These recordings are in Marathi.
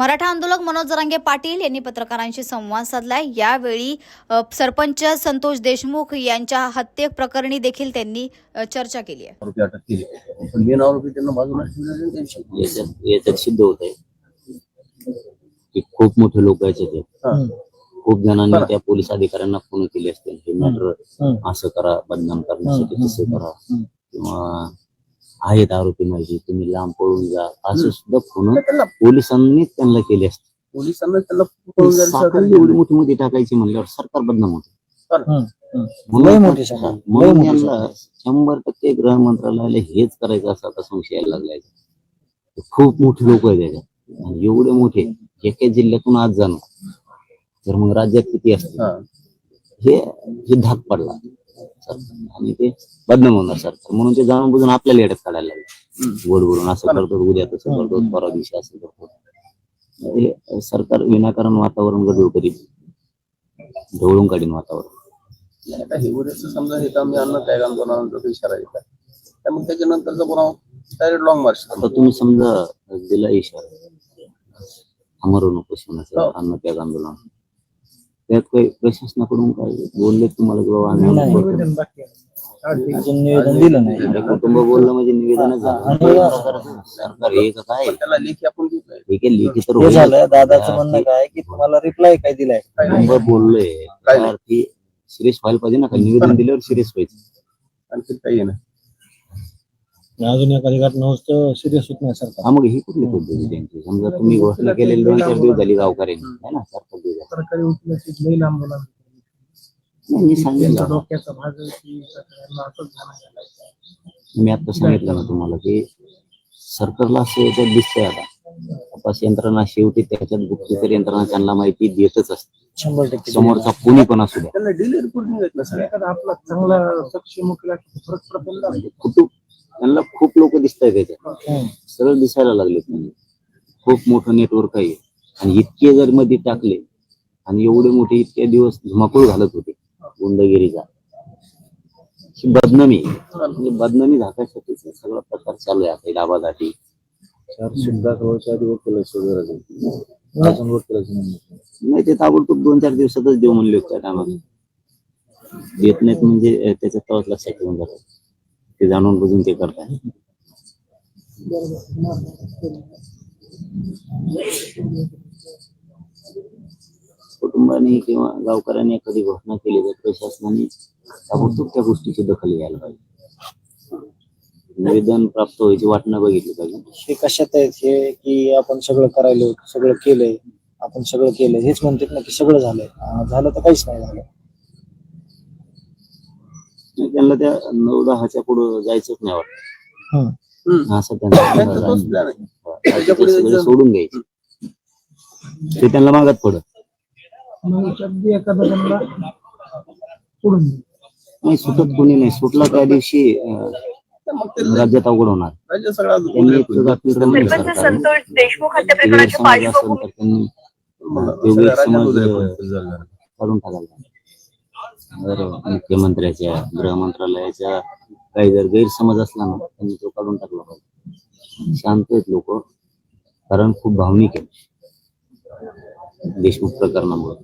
मराठा आंदोलक मनोज जरांगे पाटील यांनी पत्रकारांशी संवाद साधलाय. यावेळी सरपंच संतोष देशमुख यांच्या हत्ये प्रकरणी देखील त्यांनी चर्चा केली आहे. सिद्ध होत आहे. की खूप मोठे लोक आहेत. खूप जणांनी त्या पोलीस अधिकाऱ्यांना फोन केले असतील. हे मॅटर असं करा बदनाम करण्यासाठी तसं करा. किंवा आहेत आरोपी माझी तुम्ही लांब पळून जा असं सुद्धा फोन त्यांना पोलिसांनी त्यांना केले असते. पोलिसांना त्यांना जायला एवढी. मोठी मोठी टाकायची म्हणल्यावर सरकार बदनाम होते. म्हणून लय मोठी साखळी. हा, लय म्हणून मोठी यांना शंभर टक्के गृह मंत्रालयाला हेच करायचं असं आता संशय यायला लागलाय. खूप मोठे लोक आहेत त्याच्यात आणि एवढे मोठे एका जिल्ह्यातून आज जाणं. तर मग राज्यात किती असतील? हा. हे हे धाक पडला. आणि ते बदनाम होणार सरकार म्हणून ते जाणून बुजून आपल्याला येड्यात काढायला लागले. गोड बोलून असं करतो उद्या तसं करतो परवा दिवशी असं करतो हे सरकार विनाकारण वातावरण गडबड करीत ढवळून काढीन वातावरण. आता हे समजा हे काम मी अन्न काय इशारा येतात त्यामुळे त्याच्यानंतरचा पुन्हा डायरेक्ट लॉंग मार्च आता तुम्ही समजा दिला इशारा अमरू नको शिवण्याचं हो. अन्न त्याग आंदोलन. त्यात काही प्रशासनाकडून काय बोलले तुम्हाला की बाबा आम्ही नाही. आंदोलन करतो. अजून निवेदन दिलं नाही. अरे कुटुंब बोललं म्हणजे निवेदनच झालं. सरकार हे का काय पण त्याला लेखी आपण देतोय ठीक आहे लेखी तर हे होईल. झालं दादाचं म्हणणं काय की तुम्हाला रिप्लाय काय दिलाय? कुटुंब बोललोय. काय नाही. ती सिरियस व्हायला पाहिजे ना का? निवेदन दिल्यावर सिरियस व्हायचं. आणखी काही नाही अजून एखादी घटना होत सिरियस होत नाही सरकार. हा मग ही कुठली पद्धती आहे त्यांची? समजा तुम्ही घोषणा केलेली दोन चार दिवस झाली गावकऱ्यांनी है ना? चार पाच दिवस सरकारी वकिलाची लई लांब नाही, मी सांगितलं त्यांच्या डोक्याचा भाग आहे की सगळ्यांना असंच झालं गेलं. मी आता सांगितलं ना तुम्हाला की सरकारला असं याच्यात दिसतंय आता. तपास यंत्रणा शेवटी त्याच्यात गुप्तचर यंत्रणा त्यांना माहिती देतच असते. शंभर टक्के समोरचा कोणी पण असू द्या. त्यांना डिले रिपोर्टिंग येत ना सगळ्या एखादा आपला चांगला सक्षम वकील असला तर फरक पडतो ना. कुटुंब त्यांना खूप लोक दिसत आहेत त्याच्यात. सरळ दिसायला लागलेत म्हणजे खूप मोठं नेटवर्क आहे. आणि इतके जर मध्ये टाकले आणि एवढे मोठे इतके दिवस धुमाकूळ घालत होते गुंडगिरीचा. ही बदनामी. म्हणजे बदनामी झाकायसाठीच हे सगळा प्रकार चालू आहे आता डाबासाठी नाही ते ताबडतोब दोन चार दिवसातच देऊ म्हणले होते टायमाला. देत नाहीत म्हणजे अं, त्याच्यात तेव्हाच लक्षात ठेवून जातात ते जाणून बुजून ते करताय. कुटुंबाने किंवा गावकऱ्यांनी एखादी घोषणा केली तर प्रशासनाने ताबडतोब त्या गोष्टीची दखल घ्यायला पाहिजे. निवेदन प्राप्त व्हायची वाट न बघितली पाहिजे. हे कशात आहेत? हे की आपण सगळं करायलो सगळं केलंय आपण सगळं केलंय हेच म्हणतात ना की सगळं झालंय. झालं तर काहीच नाही झालं. त्यांना त्या नऊ दहाच्या पुढे जायचंच नाही वाटत. असं सगळे सोडून घ्यायचे ते त्यांना मागत पडत त्यांना. नाही सुटत कोणी नाही. सुटला त्या दिवशी राज्यात अवघड होणार. त्यांनी त्यांनी झालं. काढून टाकायला. जर मुख्यमंत्र्याच्या गृह मंत्रालयाच्या काही जर गैरसमज असला ना त्यांनी तो काढून टाकला पाहिजे. शांत आहेत लोक कारण खूप भावनिक आहे देशमुख प्रकरणामुळे.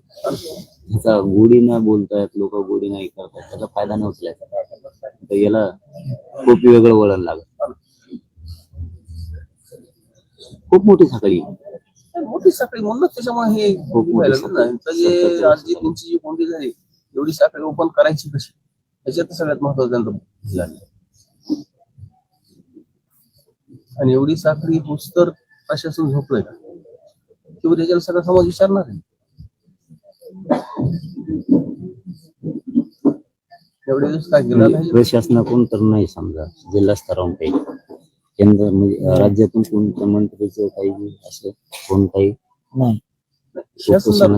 त्याचा गोडी न बोलतायत लोक गोडी नाही करतायत त्याचा फायदा नाही उचलायचा तर याला खूप वेगळं वळण लागत खूप मोठी साखळी. मोठी साखळी म्हणूनच त्याच्यामुळे हे खूप मोठी आज जी जी कोंडी झाली एवढी साखळी ओपन करायची कशी? याच्यात सगळ्यात महत्वाचं आणि एवढी साखळी पुस्तर प्रशासन झोपलंय का? किंवा त्याच्याला सगळा समाज विचारणार आहे? एवढे दिवस काय गेला नाही प्रशासनाकडून तर नाही समजा जिल्हा स्तरावरून काही केंद्र म्हणजे राज्यातून कोणत्या मंत्रीचं काही असं कोण काही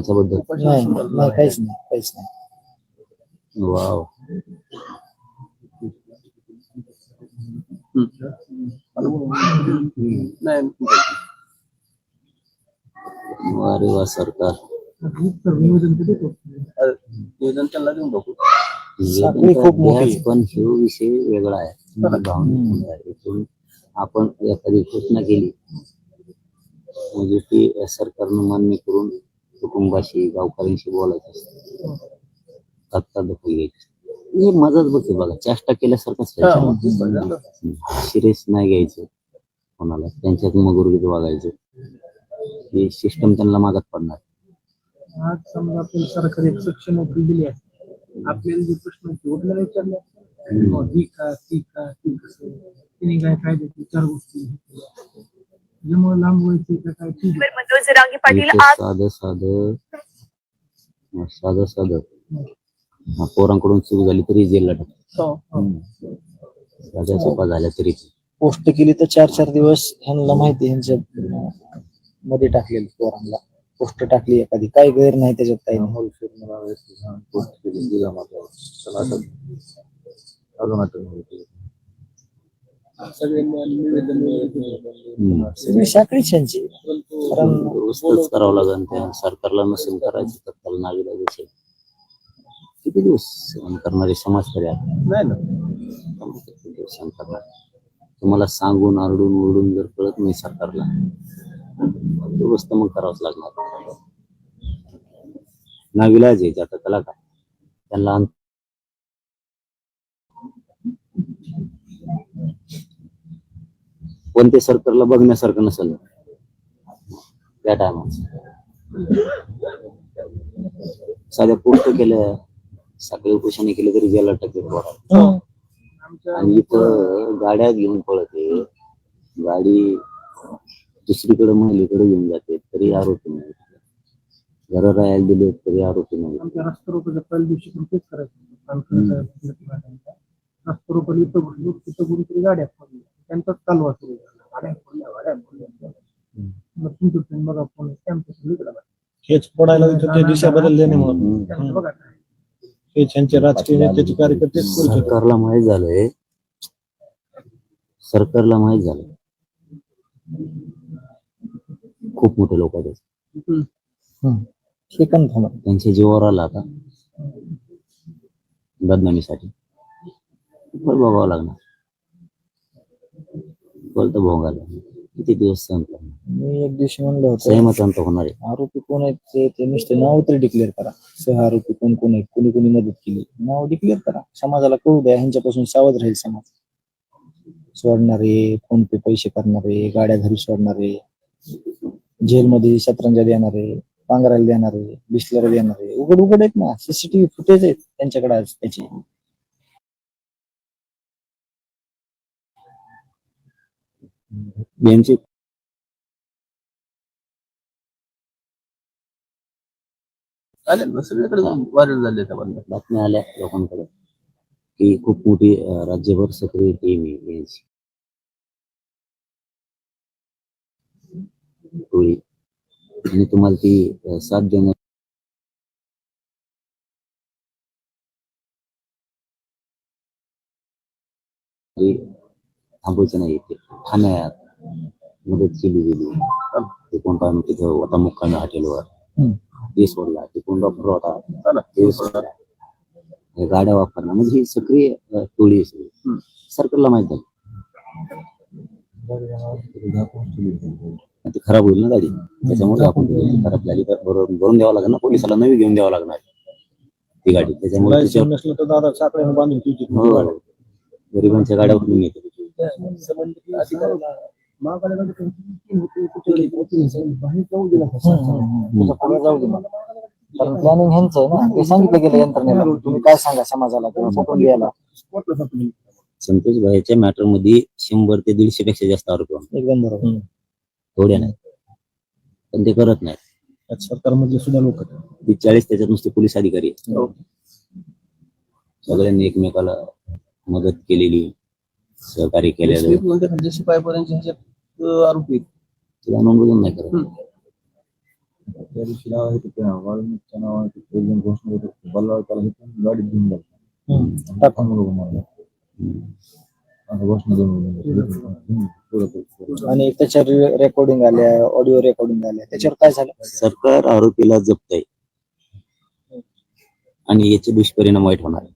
बद्दल. नाही काहीच नाही काहीच नाही. वाव नाही अरे वा सरकार. निवेदन त्यांना देऊन बघू. साखळी खूप मोठी. आहे. द्याच पण हे विषय वेगळा आहे. भावनिक आहे. आपण एखादी घोषणा केली. म्हणजे ती सरकारनं मान्य करून कुटुंबाशी गावकऱ्यांशी बोलायचं असतं. तात्काळ दखल घ्यायची हे मजाच बघते बघा. चेष्टा केल्यासारखंच हा. सिरियस नाही घ्यायचं कोणाला. त्यांच्यात मगुरीत वागायचं. हे सिस्टम त्यांना मागत पडणार. आज समजा आपल्याला सरकार एक सक्षम नोकरी दिली आहे. आपल्याला जे प्रश्न उठल्याला विचारले. हो, ही का ती का ती कसं? तिने काय काय देते चार गोष्टी ज्यामुळे लांब व्हायची का काय ठीक आहे. मनोज जरांगे पाटील आज साधं साधं. साधं साधं. हा, पोरांकडून चूक झाली तरी जेलला टाकतात. हो. साध्या चुका झाल्या तरी. पोस्ट केली तर चार चार दिवस ह्यांना माहिती आहे, ह्यांच्या अं, मध्ये टाकलेली पोरांना. पोस्ट टाकली एखादी. काही गैर नाही त्याच्यात काही नाही. हम्म. सगळी साखळीच कारण करावं लागेल त्या. सरकारला नसेल करायचं तर त्याला नागरिक असेल किती दिवस सहन करणारे समाज आहे नाही ना किती दिवस सहन करणार तुम्हाला सांगून आरडून ओरडून जर कळत नाही सरकारला दुरुस्त मग करावंच लागणार नाविलाज आहे आता त्याला काय त्यांना पण ते सरकारला बघण्यासारखं नसेल त्या टायमात साध्या पोस्ट केल्या सकाळी उपोषणे केले तरी जेला टक्के आमच्या आणि इथं गाड्या घेऊन पळते. गाडी दुसरीकडे महिलेकडे घेऊन जाते. तरी आरोपी नाही. घरं राहायला दिले तरी आरोपी नाही. पहिल्या दिवशी पण तेच करायचं गाड्या झाला. गाड्या गाड्या मग तुमचं बघा फोन त्यांचं सगळीकडे बघा. हेच पडायला होतं ते दिशा बदलल्याने म्हणून. त्यांचं बघा. काय. हे त्यांचे राजकीय नेत्याचे कार्यकर्तेच करू शकतात सरकारला माहीत झालंय. सरकारला माहीत झालं खूप मोठे लोक हे त्यांच्या जीवावर आला आता. बदनामीसाठी. फळ बघावं लागणार. फळ तर भोगायला किती दिवस करणार मी एक दिवशी म्हणलं होतं होणार आहे. आरोपी कोण आहेत ते ते नुसते नाव तरी डिक्लेअर करा. सह आरोपी कोण कोण आहेत कोणी कोणी मदत केली. नाव डिक्लेअर करा. समाजाला कळू द्या ह्यांच्यापासून सावध राहील समाज. सोडणारे फोन पे पैसे करणारे गाड्या घरी सोडणारे जेलमध्ये शतरंजा देणारे पांघरायला देणारे बिस्लर देणारे उघड उघड आहेत ना. सीसीटीव्ही फुटेज आहेत त्यांच्याकडे आज त्याची. यांची चालेल ना सगळीकडे व्हायरल झाले त्या बंद. बातम्या आल्या लोकांकडे. की खूप मोठी अं, राज्यभर सक्रिय टीम आहे यांची टोळी आणि तुम्हाला ती अं, साथ देणार थांबवायचं नाही ते ठाण्यात मदत केली गेली. ते कोण काय म्हणते तिथं होता मुक्कामी हॉटेलवर. हम्म. ते सोडला कोण डॉक्टर होता. ते सोडला गाड्या वापरणं म्हणजे ही सक्रिय टोळी आहे सगळी. सरकारला माहीत झालं. ती खराब होईल ना गाडी? त्याच्यामुळे आपण खराब झाली. तर बरोबर भरून द्यावं लागेल ना? पोलिसाला नवी घेऊन द्यावं लागणार. ती गाडी. त्याच्यामुळे. हो. गरिबांच्या गाड्या उठून येते बाहेर जाऊ दिला जाऊ. कारण प्लॅनिंग ह्यांचं आहे ना. ते सांगितलं गेलं यंत्रणेला. तुम्ही काय सांगा समाजाला? किंवा कुठून घ्यायला. संतोष भाईच्या मॅटरमध्ये शंभर ते दीडशे पेक्षा जास्त आरोपी एकदम बरोबर. थोडे नाही. पण ते करत नाही सरकारमधले सुद्धा लोक ती चाळीस त्याच्यात नुसते पोलीस अधिकारी. हो. सगळ्यांनी एकमेकाला मदत केलेली सहकार्य केलेलं. आरोपी आहेत. तिला नोंदवून नाही करत हम्म. त्या दिवशी नाव आहे ते वाळूच्या नावाने प्रेसिडेंट घोषणा करतो बल्लाळ त्याला हे गाडीत घेऊन गेला. टाकून मारला. घोषणा देऊन आणि त्याच्यावर रेकॉर्डिंग आल्या ऑडिओ रेकॉर्डिंग आल्या. त्याच्यावर काय झालं? सरकार आरोपीला जपत आहे. आणि याचे दुष्परिणाम वाईट होणार. आहे.